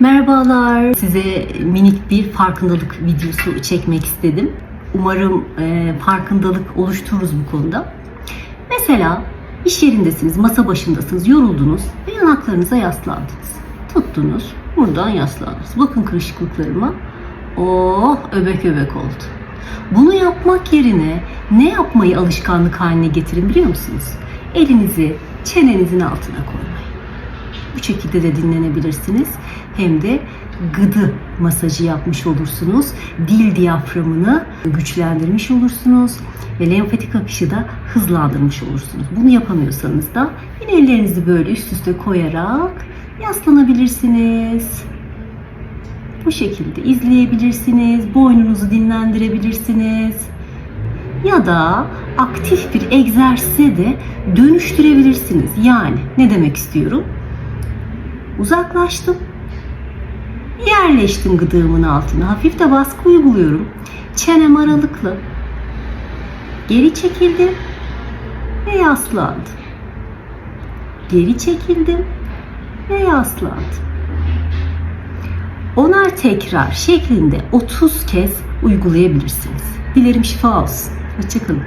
Merhabalar. Size minik bir farkındalık videosu çekmek istedim. Umarım e, farkındalık oluştururuz bu konuda. Mesela iş yerindesiniz, masa başındasınız, yoruldunuz ve yanaklarınıza yaslandınız. Tuttunuz, buradan yaslandınız. Bakın kırışıklıklarıma. Oh, öbek öbek oldu. Bunu yapmak yerine ne yapmayı alışkanlık haline getirin biliyor musunuz? Elinizi çenenizin altına koymayı. Bu şekilde de dinlenebilirsiniz. Hem de gıdı masajı yapmış olursunuz. Dil diyaframını güçlendirmiş olursunuz. Ve lenfatik akışı da hızlandırmış olursunuz. Bunu yapamıyorsanız da yine ellerinizi böyle üst üste koyarak yaslanabilirsiniz. Bu şekilde izleyebilirsiniz. Boynunuzu dinlendirebilirsiniz. Ya da aktif bir egzersize de dönüştürebilirsiniz. Yani ne demek istiyorum? Uzaklaştım. Yerleştim gıdığımın altına. Hafif de baskı uyguluyorum. Çenem aralıklı. Geri çekildim ve yaslandım. Geri çekildim ve yaslandım. Onar tekrar şeklinde 30 kez uygulayabilirsiniz. Dilerim şifa olsun. Hoşçakalın.